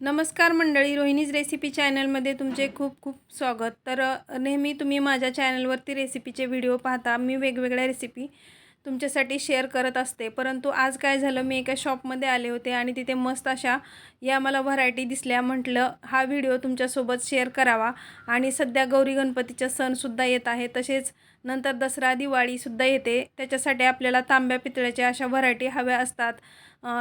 नमस्कार मंडळी रोहिणीज रेसिपी चॅनलमध्ये तुमचे खूप खूप स्वागत. तर नेहमी तुम्ही माझ्या चॅनलवरती रेसिपीचे व्हिडिओ पाहता. मी वेगवेगळ्या रेसिपी तुमच्यासाठी शेअर करत असते. परंतु आज काय झालं मी एका शॉपमध्ये आले होते आणि तिथे मस्त अशा या मला व्हरायटी दिसल्या. म्हटलं हा व्हिडिओ तुमच्यासोबत शेअर करावा. आणि सध्या गौरी गणपतीचा सणसुद्धा येत आहे. तसेच नंतर दसरा दिवाळीसुद्धा येते. त्याच्यासाठी आपल्याला तांब्या पितळ्याच्या अशा व्हरायटी हव्या असतात.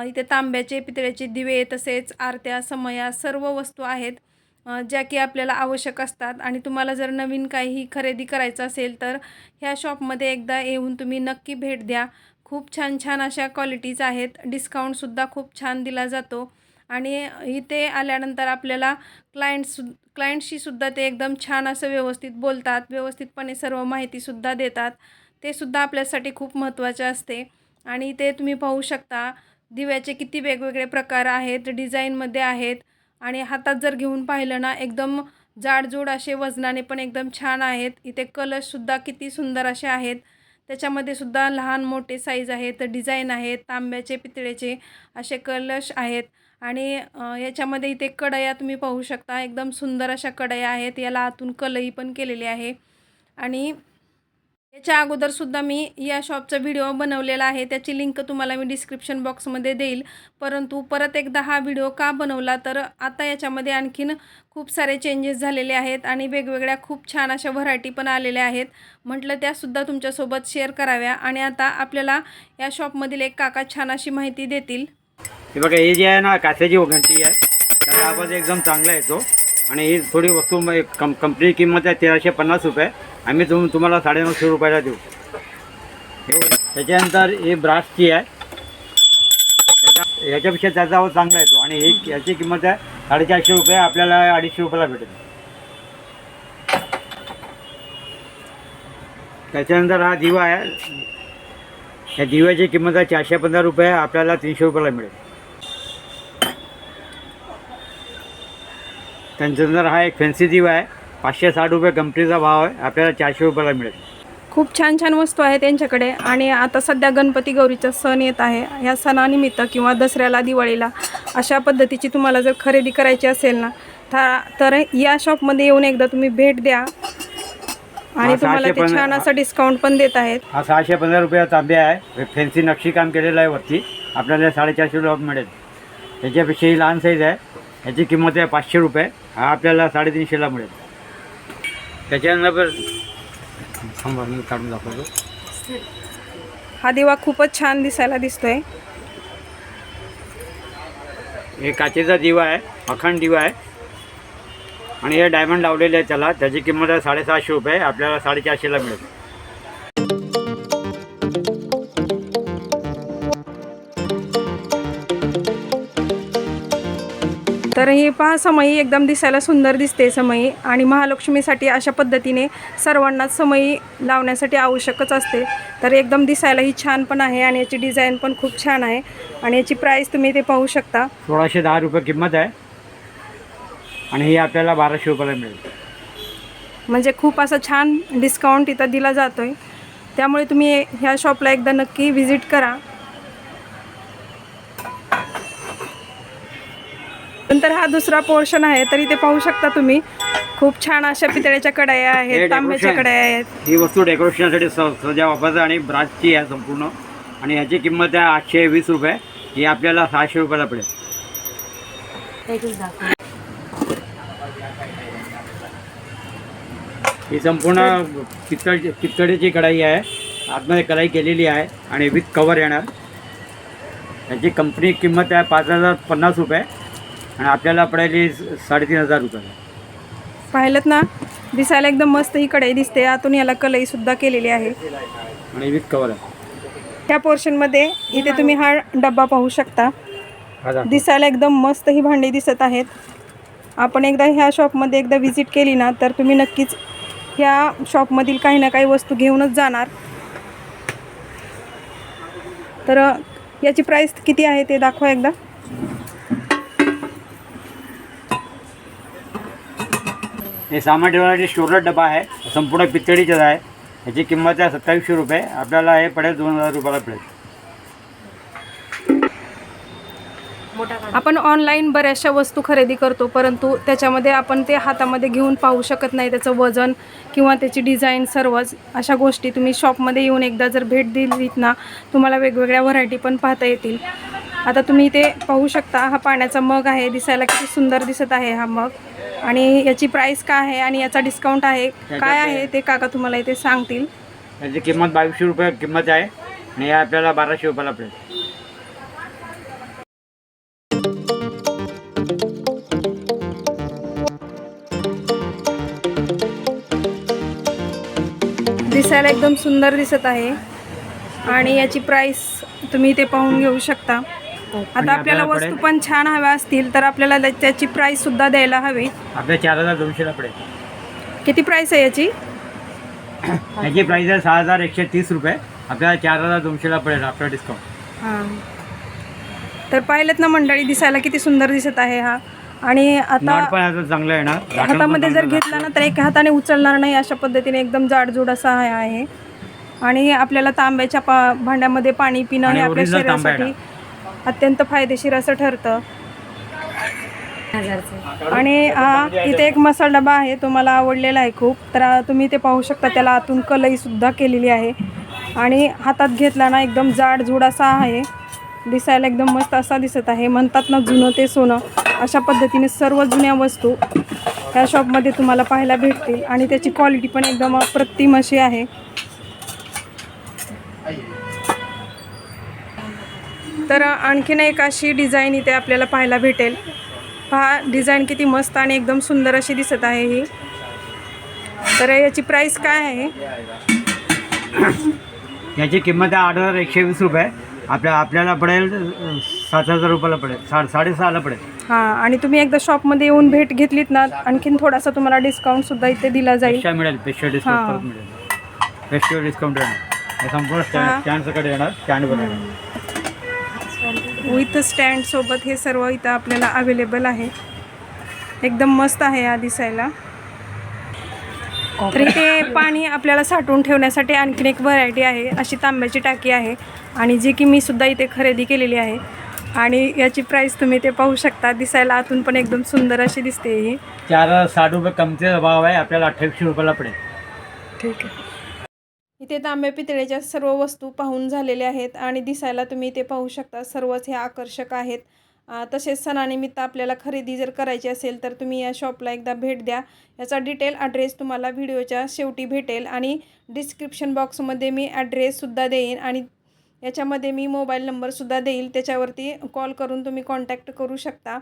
इथे तांब्याचे पितळ्याचे दिवे तसेच आरत्या समया सर्व वस्तू आहेत. ज्या की आपल्याला आवश्यक असतात. आणि तुम्हाला जर नवीन काही खरेदी करायचं असेल तर ह्या शॉपमध्ये एकदा येऊन तुम्ही नक्की भेट द्या. खूप छान छान अशा क्वालिटीज आहेत. डिस्काउंटसुद्धा खूप छान दिला जातो. आणि इथे आल्यानंतर आपल्याला क्लायंट्सु क्लायंटशीसुद्धा ते एकदम छान असं व्यवस्थित बोलतात. व्यवस्थितपणे सर्व माहितीसुद्धा देतात. ते सुद्धा आपल्यासाठी खूप महत्त्वाचे असते. आणि ते तुम्ही पाहू शकता. दिव्याचे किती वेगवेगळे प्रकार आहेत. डिझाईनमध्ये आहेत. आणि हातात जर घेऊन पाहिलं ना एकदम जाडजूड असे वजनाने पण एकदम छान आहेत. इथे कलशसुद्धा किती सुंदर असे आहेत. त्याच्यामध्ये सुद्धा लहान मोठे साईज आहेत डिझाईन आहेत तांब्याचे पितळेचे असे कलश आहेत. आणि याच्यामध्ये इथे कढया तुम्ही पाहू शकता एकदम सुंदर अशा कढया आहेत. याला आतून कलई पण केलेली आहे. आणि याच्या अगोदरसुद्धा मी या शॉपचा व्हिडिओ बनवलेला आहे. त्याची लिंक तुम्हाला मी डिस्क्रिप्शन बॉक्समध्ये देईल. परंतु परत एकदा हा व्हिडिओ का बनवला तर आता याच्यामध्ये आणखीन खूप सारे चेंजेस झालेले आहेत आणि वेगवेगळ्या खूप छान अशा व्हरायटी पण आलेल्या आहेत. म्हटलं त्यासुद्धा तुमच्यासोबत शेअर कराव्या आणि आता आपल्याला या शॉपमधील एक काका छान अशी माहिती देतील. हे बघा हे जे आहे ना काचेची घंटी आहे. आवाज एकदम चांगला येतो. आणि ही थोडी वस्तू एक कं कंपनी किंमत आहे तेराशे पन्नास रुपये. आम्ही तुम तुम्हाला साडेनऊशे रुपयाला देऊ. त्याच्यानंतर ही ब्रासची आहे. त्याच्या याच्यापेक्षा त्याचा आवाज चांगला येतो. आणि ही याची किंमत आहे साडेचारशे रुपये. आपल्याला अडीचशे रुपयाला भेटेल. त्याच्यानंतर हा दिवा आहे. या दिव्याची किंमत आहे चारशे पंधरा रुपये. आपल्याला तीनशे रुपयाला मिळेल. त्याच्यानंतर हा एक फॅन्सी दिवा आहे पाचशे साठ रुपये कंपनीचा भाव आहे आपल्याला चारशे रुपयाला मिळेल. खूप छान छान वस्तू आहेत त्यांच्याकडे आणि आता सध्या गणपती गौरीचा सण येत आहे. ह्या सणानिमित्त किंवा दसऱ्याला दिवाळीला अशा पद्धतीची तुम्हाला जर खरेदी करायची असेल ना तर या शॉपमध्ये येऊन एकदा तुम्ही भेट द्या. आणि तुम्हाला ते छान असं डिस्काउंट पण देत आहेत. हा सहाशे पंधरा रुपयाचा तांब्या आहे. फॅन्सी नक्षीकाम केलेलं आहे वरती. आपल्याला साडेचारशे रुपये मिळेल. त्याच्यापेक्षा ही लहान साईज आहे. याची किंमत आहे पाचशे रुपये. हा आपल्याला साडेतीनशेला मिळेल. त्याच्यानंतर थांबा मी काढून दाखवतो. हा दिवा खूपच छान दिसायला दिसतोय. हे काचेचा दिवा आहे अखंड दिवा आहे. आणि हे डायमंड लावलेले आहे त्याला. त्याची किंमत आहे साडेसहाशे रुपये. आपल्याला साडेचारशेला मिळेल. तर ही पहा समई एकदम दिसायला सुंदर दिसते समई. आणि महालक्ष्मीसाठी अशा पद्धतीने सर्वांनाच समई लावण्यासाठी आवश्यकच असते. तर एकदम दिसायला ही छान पण आहे आणि याची डिझाईन पण खूप छान आहे. आणि याची प्राईस तुम्ही ते पाहू शकता. सोळाशे दहा रुपये किंमत आहे. आणि ही आपल्याला बाराशे रुपयाला मिळेल. म्हणजे खूप असं छान डिस्काउंट इथं दिला जातो आहे त्यामुळे तुम्ही ह्या शॉपला एकदा नक्की व्हिजिट करा. नंतर हा दुसरा पोर्शन आहे तर इथे पाहू शकता तुम्ही. खूप छान अशा पितळ्याच्या कढया हे आहेत तांब्याच्या decoration. कढया आहेत. ही वस्तू डेकोरेशनसाठी स वापरतात आणि ब्रासची आहे संपूर्ण. आणि ह्याची किंमत आहे आठशे वीस रुपये. ही आपल्याला सहाशे रुपयाला पडेल. ही संपूर्ण पित्तळ पित्तळेची कढाई आहे. आतमध्ये कढाई केलेली आहे आणि विथ कवर येणार. याची कंपनी किंमत आहे पाच हजार पन्नास रुपये. आणि आपल्याला पडेल ही साडेतीन हजार रुपये. पाहिलं ना? दिसायला एकदम मस्त ही कढई दिसते. आतून याला कलई सुद्धा केलेली आहे. आणि विथ कवर आहे त्या पोर्शनमध्ये इथे तुम्ही हा डब्बा पाहू शकता. हा दाखव. दिसायला एकदम मस्त ही भांडी दिसत आहेत. आपण एकदा ह्या शॉपमध्ये एकदा व्हिजिट केली ना तर तुम्ही नक्कीच ह्या शॉपमधील काही ना काही वस्तू घेऊनच जाणार. तर अ, याची प्राईस किती आहे ते दाखवा एकदा. हे सामान ठेवण्यासाठी स्टोरेज डबा आहे. संपूर्ण पितळीचाच आहे. याची किंमत आहे सत्तावीसशे रुपये. आपल्याला हे पडेल दोन हजार रुपयाला पडेल आपण ऑनलाईन बऱ्याचशा वस्तू खरेदी करतो परंतु त्याच्यामध्ये आपण ते हातामध्ये घेऊन पाहू शकत नाही. त्याचं वजन किंवा त्याची डिझाईन सर्वच. अशा गोष्टी तुम्ही शॉपमध्ये येऊन एकदा जर भेट दिलीत ना तुम्हाला वेगवेगळ्या व्हरायटी पण पाहता येतील. आता तुम्ही इथे पाहू शकता हा पाण्याचा मग आहे. दिसायला किती सुंदर दिसत आहे हा मग. आणि याची प्राईस काय आहे आणि याचा डिस्काउंट आहे? काय आहे. ते काका तुम्हाला इथे सांगतील. याची किंमत बावीसशे रुपये किंमत आहे आणि हे आपल्याला बाराशे रुपयाला पडेल दिसायला एकदम सुंदर दिसत आहे. आणि याची प्राईस तुम्ही इथे पाहून घेऊ शकता. आता आपल्याला वस्तू? पण छान हव्या असतील तर आपल्याला त्या- त्याची प्राईस सुद्धा द्यायला हवी. आपल्या चार हजार दोनशेला पडेल. किती प्राईस आहे याची? याची प्राईस आहे सहा हजार एकशे तीस रुपये. आपल्याला चार हजार दोनशेला पडेल आपला डिस्काउंट हां. तर पाहिलेत ना मंडळी दिसायला किती सुंदर दिसत आहे हा. आणि नॉट आता पण आता चांगलं आहे ना. घाटून पण हातामध्ये जर चांगलं घेतला ना तर एक हाताने उचलणार नाही अशा पद्धतीने एकदम जाडजूड असा हा आहे. आणि आपल्याला तांब्याच्या पा भांड्यामध्ये पाणी पिणं आणि हे आपल्या original तांबा आहे शरीरासाठी अत्यंत फायदेशीर असं ठरतं. आणि हा इथे एक मसाला डबा आहे तो मला आवडलेला आहे खूप. तर तुम्ही ते पाहू शकता त्याला आतून कलईसुद्धा केलेली आहे. आणि हातात घेतला ना एकदम जाडजूड असा आहे. दिसायला एकदम मस्त असा दिसत आहे. म्हणतात ना जुनं ते सोनं. अशा पद्धतीने सर्व जुन्या वस्तू ह्या शॉपमध्ये तुम्हाला पाहायला भेटतील. आणि त्याची क्वालिटी पण एकदम अप्रतिम अशी आहे. तर आणखीन एक अशी डिझाईन इथे आपल्याला पाहायला भेटेल. पहा डिझाईन किती मस्त आणि एकदम सुंदर अशी दिसत आहे ही. तर याची प्राईस काय आहे? याची किंमत आहे आठ हजार एकशे वीस रुपये. आपल्या आपल्याला पडेल सात हजार रुपयाला पडेल. सा साडेसहाला पडेल. हां आणि तुम्ही एकदा शॉपमध्ये येऊन भेट घेतलीत ना आणखीन थोडासा तुम्हाला डिस्काउंटसुद्धा इथे दिला जाईल. पेशा मिळेल पेशा डिस्काउंट. परत मिळेल. पेशा डिस्काउंट येणार. संपूर्ण. स्टँड स्टँड सकट येणार स्टँडवर येणार. विथ स्टँडसोबत हे सर्व इथं आपल्याला अवेलेबल आहे. एकदम मस्त आहे हा दिसायला. तर इथे पाणी आपल्याला साठवून ठेवण्यासाठी आणखीन एक व्हरायटी आहे अशी तांब्याची टाकी आहे आणि जी की मी सुद्धा इथे खरेदी केलेली आहे. आणि याची प्राईस तुम्ही ते पाहू शकता दिसायला आतून पण एकदम सुंदर अशी दिसते ही. चार साठ रुपये कमतीचा भाव आहे आपल्याला अठ्ठावीसशे रुपयाला पडेल. ठीक आहे. इथे तांब्या पितळेच्या सर्व वस्तू पाहून झालेल्या आहेत आणि दिसायला तुम्ही इथे पाहू शकता सर्वच हे आकर्षक आहेत. तसेच सणानिमित्त आपल्याला खरेदी जर करायची असेल तर तुम्ही या शॉपला एकदा भेट द्या. याचा डिटेल ॲड्रेस तुम्हाला व्हिडिओच्या शेवटी भेटेल आणि डिस्क्रिप्शन बॉक्समध्ये मी ॲड्रेससुद्धा देईन आणि याच्यामध्ये मी मोबाईल नंबरसुद्धा देईल. त्याच्यावरती कॉल करून तुम्ही कॉन्टॅक्ट करू शकता.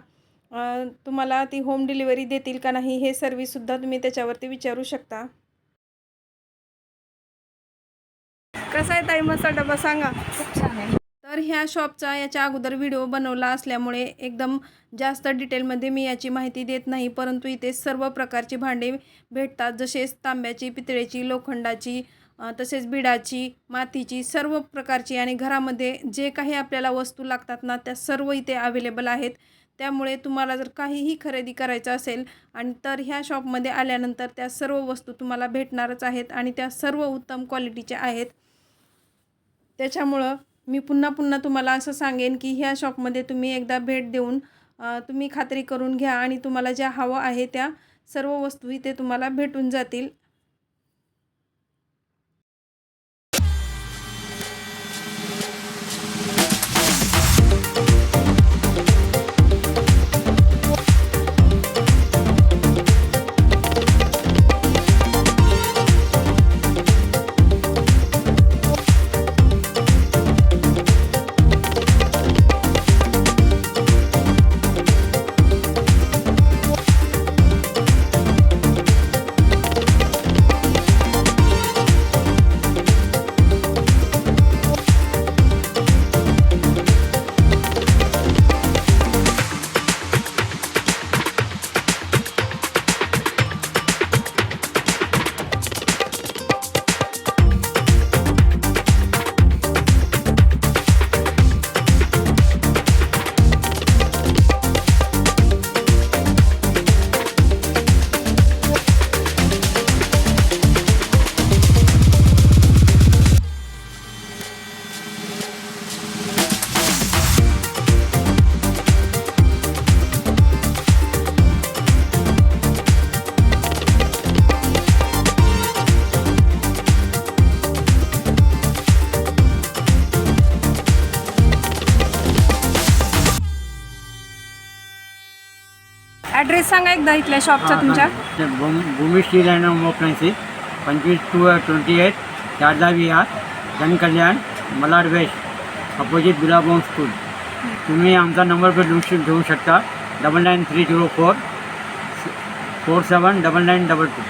तुम्हाला ती होम डिलिव्हरी देतील का नाही हे सर्विससुद्धा तुम्ही त्याच्यावरती विचारू शकता. कसा आहे ताई? मसाला डबा सांगा. खूप छान आहे. तर ह्या शॉपचा याच्या अगोदर व्हिडिओ बनवला असल्यामुळे एकदम जास्त डिटेलमध्ये मी याची माहिती देत नाही परंतु इथे सर्व प्रकारची भांडे भेटतात जसेच तांब्याची पितळेची लोखंडाची तसेच बिडाची मातीची सर्व प्रकारची आणि घरामध्ये जे काही आपल्याला वस्तू लागतात ना त्या सर्व इथे अवेलेबल आहेत. त्यामुळे तुम्हाला जर काहीही खरेदी करायचं असेल आणि तर ह्या शॉपमध्ये आल्यानंतर त्या सर्व वस्तू तुम्हाला भेटणारच आहेत आणि त्या सर्व उत्तम क्वालिटीच्या आहेत. त्याच्यामुळं मी पुन्हा पुन्हा तुम्हाला असं सांगेन की ह्या शॉपमध्ये तुम्ही एकदा भेट देऊन तुम्ही खात्री करून घ्या आणि तुम्हाला ज्या हवं आहे त्या सर्व वस्तू इथे तुम्हाला भेटून जातील. ॲड्रेस सांगा एकदा इथल्या शॉपचा तुमच्या. भूम- स्टील अँड होम अप्लायन्सेस पंचवीस two twenty at Sharda Vihar Janakalyan Malad west opposite Billabong school तुम्ही आमचा नंबर पण घेऊ शकता. Double nine three zero four four seven double nine double two